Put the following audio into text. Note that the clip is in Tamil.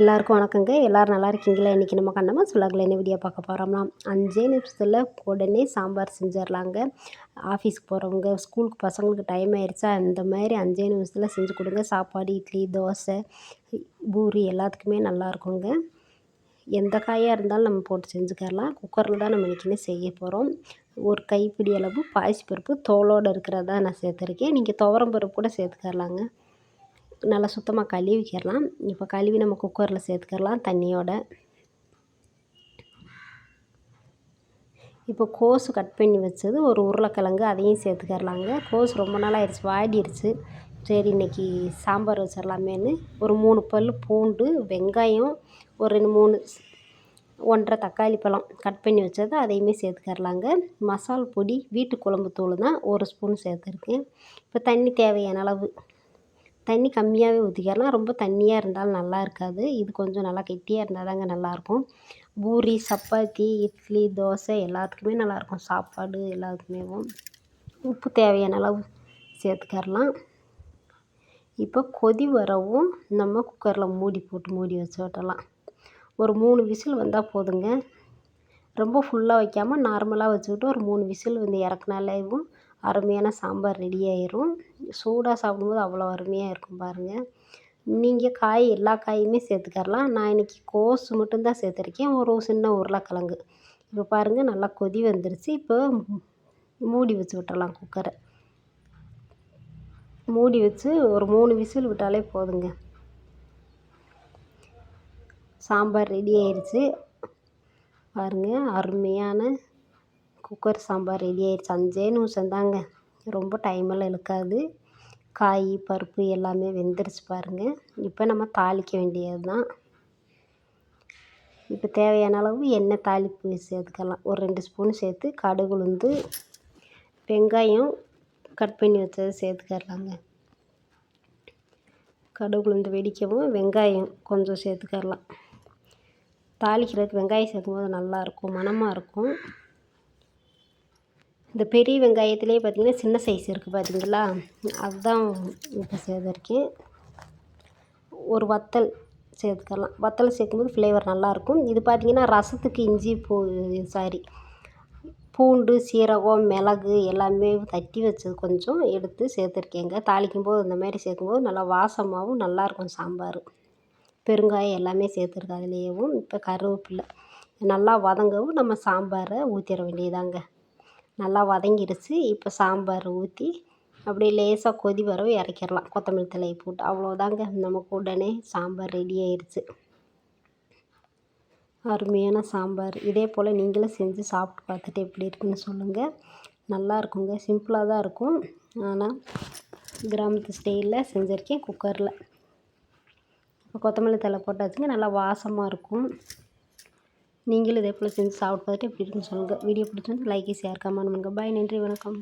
எல்லாருக்கும் வணக்கங்க. எல்லோரும் நல்லா இருக்கீங்களா? இன்றைக்கி நம்ம கண்ணம்மா சொல்லாங்கல என்ன வீடியோ பார்க்க போகிறோம்னா அஞ்சே நிமிஷத்தில் உடனே சாம்பார் செஞ்சிடலாங்க ஆஃபீஸ்க்கு போகிறவங்க ஸ்கூலுக்கு பசங்களுக்கு டைம் ஆயிடுச்சா அந்த மாதிரி அஞ்சே நிமிஷத்தில் செஞ்சு கொடுங்க. சாப்பாடு இட்லி தோசை பூரி எல்லாத்துக்குமே நல்லாயிருக்குங்க எந்த காயாக இருந்தாலும் நம்ம போட்டு செஞ்சுக்கலாம் குக்கரில் தான் நம்ம இன்றைக்கினே செய்ய போகிறோம் ஒரு கைப்பிடி அளவு பாய்ச்சி பருப்பு தோலோடு இருக்கிறதா நான் சேர்த்துருக்கேன். நீங்கள் துவரம் பருப்பு கூட சேர்த்துக்கலாங்க நல்லா சுத்தமாக கழுவிக்கிறலாம் இப்போ கழுவி நம்ம குக்கரில் சேர்த்துக்கலாம் தண்ணியோட. இப்போ கோஸு கட் பண்ணி வச்சது ஒரு உருளைக்கிழங்கு அதையும் சேர்த்துக்கரலாங்க கோஸ் ரொம்ப நாள் ஆயிடுச்சு வாடிடுச்சு. சரி இன்றைக்கி சாம்பார் வச்சிடலாமேன்னு ஒரு மூணு பல் பூண்டு வெங்காயம் ஒரு ரெண்டு மூணு ஒன்றரை தக்காளி பழம் கட் பண்ணி வச்சது அதையுமே சேர்த்துக்கரலாங்க மசால் பொடி வீட்டு குழம்பு தூள் தான் ஒரு ஸ்பூன் சேர்த்துருக்கேன். இப்போ தண்ணி தேவையான அளவு தண்ணி கம்மியாகவே ஊற்றிக்கிறலாம் ரொம்ப தண்ணியாக இருந்தாலும் நல்லா இருக்காது. இது கொஞ்சம் நல்லா கெட்டியாக இருந்தால் தாங்க நல்லாயிருக்கும் பூரி சப்பாத்தி இட்லி தோசை எல்லாத்துக்குமே நல்லாயிருக்கும் சாப்பாடு எல்லாத்துக்குமே உப்பு தேவையான அளவு சேர்த்துக்கரலாம் இப்போ கொதி வரவும் நம்ம குக்கரில் மூடி போட்டு மூடி வச்சு விட்டலாம் ஒரு மூணு விசில் வந்தால் போதுங்க. ரொம்ப ஃபுல்லாக வைக்காமல் நார்மலாக வச்சுக்கிட்டு ஒரு மூணு விசில் வந்து இறக்குனாலேவும் அருமையான சாம்பார் ரெடி ஆயிரும். சூடாக சாப்பிடும்போது அவ்வளோ அருமையாக இருக்கும் பாருங்கள் நீங்கள் காய் எல்லா காயுமே சேர்த்துக்கரலாம். நான் இன்றைக்கி கோஸ் மட்டும்தான் சேர்த்துருக்கேன். ஒரு சின்ன உருளைக்கிழங்கு. இப்போ பாருங்கள் நல்லா கொதி வந்துருச்சு. இப்போ மூடி வச்சு விட்டுறலாம் குக்கரை மூடி வச்சு ஒரு மூணு விசில் விட்டாலே போதுங்க. சாம்பார் ரெடி ஆயிடுச்சு பாருங்கள் அருமையான குக்கர் சாம்பார் ரெடி ஆயிடுச்சு. அஞ்சே நிமிஷம் தாங்க. ரொம்ப டைமெல்லாம் இழுக்காது. காய் பருப்பு எல்லாமே வெந்துருச்சு பாருங்கள் இப்போ நம்ம தாளிக்க வேண்டியது தான் இப்போ தேவையான அளவு எண்ணெய் தாளிப்பு சேர்த்துக்கலாம். ஒரு ரெண்டு ஸ்பூன் சேர்த்து கடுகு உளுந்து வெங்காயம் கட் பண்ணி வச்சதை சேர்த்துக்கரலாங்க கடுகு உளுந்து வெடிக்கவும் வெங்காயம் கொஞ்சம் சேர்த்துக்கரலாம் தாளிக்கிறதுக்கு வெங்காயம் சேர்க்கும்போது நல்லாயிருக்கும் மணமாக இருக்கும். இந்த பெரிய வெங்காயத்துலேயே பார்த்திங்கன்னா சின்ன சைஸ் இருக்குது பார்த்தீங்களா? அதுதான் இப்போ சேர்த்துருக்கேன் ஒரு வத்தல் சேர்த்துக்கலாம். வத்தல் சேர்க்கும்போது ஃப்ளேவர் நல்லாயிருக்கும் இது பார்த்திங்கன்னா ரசத்துக்கு இஞ்சி பூ சாரி பூண்டு சீரகம் மிளகு எல்லாமே தட்டி வச்சது கொஞ்சம் எடுத்து சேர்த்துருக்கேங்க தாளிக்கும் போது இந்த மாதிரி சேர்க்கும்போது நல்லா வாசமாகவும் நல்லாயிருக்கும் சாம்பார். பெருங்காயம் எல்லாமே சேர்த்துருக்கு அதுலேயேவும். இப்போ கருவேப்பில்லை நல்லா வதங்கவும் நம்ம சாம்பாரை ஊற்றிட வேண்டியதாங்க நல்லா வதங்கிடுச்சு இப்போ சாம்பார் ஊற்றி அப்படியே லேசாக கொதி வரவும் இறக்கிடலாம். கொத்தமல்லி தழையை போட்டு. அவ்வளோதாங்க நமக்கு உடனே சாம்பார் ரெடி ஆயிடுச்சு அருமையான சாம்பார். இதே போல் நீங்களும் செஞ்சு சாப்பிட்டு பார்த்துட்டு எப்படி இருக்குன்னு சொல்லுங்கள் நல்லா இருக்குங்க. சிம்பிளாக தான் இருக்கும். ஆனால் கிராமத்து ஸ்டைலில் செஞ்சுருக்கேன். குக்கரில் கொத்தமல்லி தழை போட்டாச்சுங்க. நல்லா வாசமாக இருக்கும். நீங்களும் இதே போல் செஞ்சு சாப்பிட்டு பார்த்துட்டு எப்படி இருக்குன்னு சொல்லுங்கள் வீடியோ பிடிச்சிருந்தா லைக் ஷேர் கமெண்ட் பண்ணுங்கள் பாய் நன்றி வணக்கம்.